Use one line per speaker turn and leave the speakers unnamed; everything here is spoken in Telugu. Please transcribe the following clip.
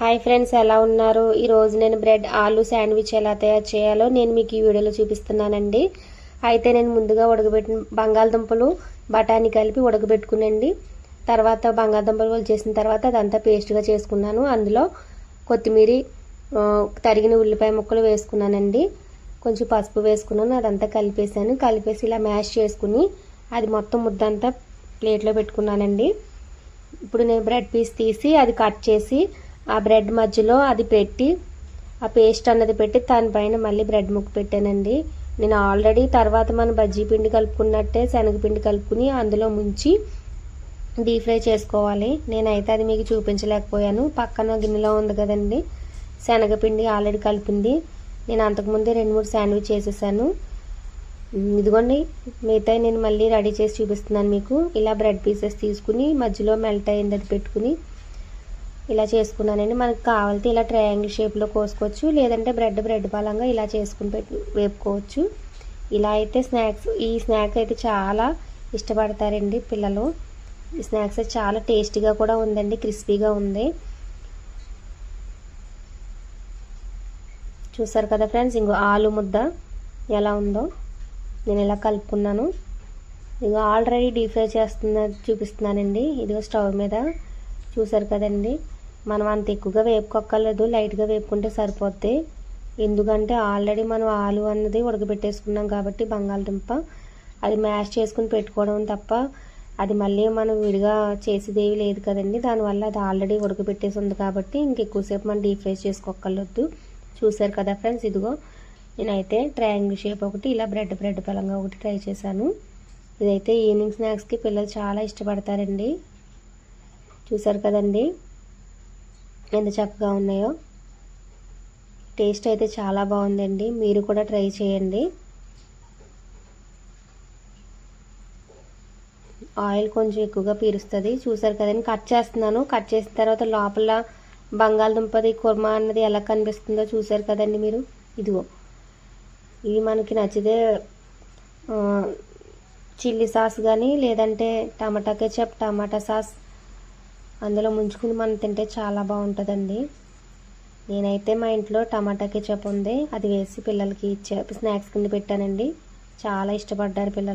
హాయ్ ఫ్రెండ్స్ ఎలా ఉన్నారు? ఈరోజు నేను బ్రెడ్ ఆలు శాండ్విచ్ ఎలా తయారు చేయాలో నేను మీకు ఈ వీడియోలో చూపిస్తున్నానండి. అయితే నేను ముందుగా ఉడకబెట్టిన బంగాళదుంపలు బఠానీ కలిపి ఉడకబెట్టుకునండి. తర్వాత బంగాళదుంపలు చేసిన తర్వాత అదంతా పేస్ట్గా చేసుకున్నాను. అందులో కొత్తిమీర తరిగిన ఉల్లిపాయ ముక్కలు వేసుకున్నానండి. కొంచెం పసుపు వేసుకున్నాను అదంతా కలిపేసాను కలిపేసి ఇలా మ్యాష్ చేసుకుని అది మొత్తం ముద్దంతా ప్లేట్లో పెట్టుకున్నానండి. ఇప్పుడు నేను బ్రెడ్ పీస్ తీసి అది కట్ చేసి ఆ బ్రెడ్ మధ్యలో అది పెట్టి ఆ పేస్ట్ అన్నది పెట్టి దానిపైన మళ్ళీ బ్రెడ్ ముక్క పెట్టానండి. నేను ఆల్రెడీ తర్వాత మనం బజ్జీ పిండి కలుపుకున్నట్టే శనగపిండి కలుపుకుని అందులో ముంచి డీప్ ఫ్రై చేసుకోవాలి. నేనైతే అది మీకు చూపించలేకపోయాను. పక్కన గిన్నెలో ఉంది కదండి. శనగపిండి ఆల్రెడీ కలిపింది. నేను అంతకుముందే రెండు మూడు శాండ్విచ్ చేసేసాను. ఇదిగోండి మిగతా నేను మళ్ళీ రెడీ చేసి చూపిస్తున్నాను మీకు. ఇలా బ్రెడ్ పీసెస్ తీసుకుని మధ్యలో మెల్ట్ అయింది అది పెట్టుకుని ఇలా చేసుకున్నానండి. మనకు కావాలితే ఇలా ట్రయాంగిల్ షేప్లో కోసుకోవచ్చు. లేదంటే బ్రెడ్ బ్రెడ్ పలంగా ఇలా చేసుకుని పెట్టి వేపుకోవచ్చు. ఇలా అయితే స్నాక్స్ ఈ స్నాక్ అయితే చాలా ఇష్టపడతారండి పిల్లలు. ఈ స్నాక్స్ చాలా టేస్టీగా కూడా ఉందండి క్రిస్పీగా ఉంది. చూసారు కదా ఫ్రెండ్స్ ఇంకో ఆలు ముద్ద ఎలా ఉందో నేను ఇలా కలుపుకున్నాను. ఇదిగో ఆల్రెడీ డీప్ ఫ్రై చేస్తున్న చూపిస్తున్నానండి. ఇదిగో స్టవ్ మీద. చూసారు కదండి. మనం అంత ఎక్కువగా వేపుకోక్కర్లేదు లైట్గా వేపుకుంటే సరిపోద్ది. ఎందుకంటే ఆల్రెడీ మనం ఆలు అన్నది ఉడకబెట్టేసుకున్నాం కాబట్టి బంగాళదుంప అది మ్యాష్ చేసుకుని పెట్టుకోవడం తప్ప అది మళ్ళీ మనం విడిగా చేసేదేవి లేదు కదండి. దానివల్ల అది ఆల్రెడీ ఉడకబెట్టేసి ఉంది కాబట్టి ఇంకెక్కువసేపు మనం డీప్ ఫ్రై చేసుకోక్కర్లేదు. చూసారు కదా ఫ్రెండ్స్ ఇదిగో నేనైతే ట్రయాంగిల్ షేప్ ఒకటి ఇలా బ్రెడ్ బ్రెడ్ పలంగా ఒకటి ట్రై చేశాను. ఇదైతే ఈవినింగ్ స్నాక్స్కి పిల్లలు చాలా ఇష్టపడతారండి. చూసారు కదండి? ఎంత చక్కగా ఉన్నాయో. టేస్ట్ అయితే చాలా బాగుందండి. మీరు కూడా ట్రై చేయండి. ఆయిల్ కొంచెం ఎక్కువగా పీరుస్తుంది. చూసారు కదండి కట్ చేస్తున్నాను. కట్ చేసిన తర్వాత లోపల బంగాళదుంపది కుర్మా అన్నది ఎలా కనిపిస్తుందో చూసారు కదండి మీరు? ఇదిగో. ఇవి మనకి నచ్చితే చిల్లీ సాస్ కానీ లేదంటే టమాటా కెచప్ టమాటా సాస్ అందులో ముంచుకుని మనం తింటే చాలా బాగుంటుందండి. నేనైతే మా ఇంట్లో టమాటా కెచప్ ఉంది. అది వేసి పిల్లలకి ఇచ్చే స్నాక్స్ కింద పెట్టానండి. చాలా ఇష్టపడ్డారు పిల్లలు.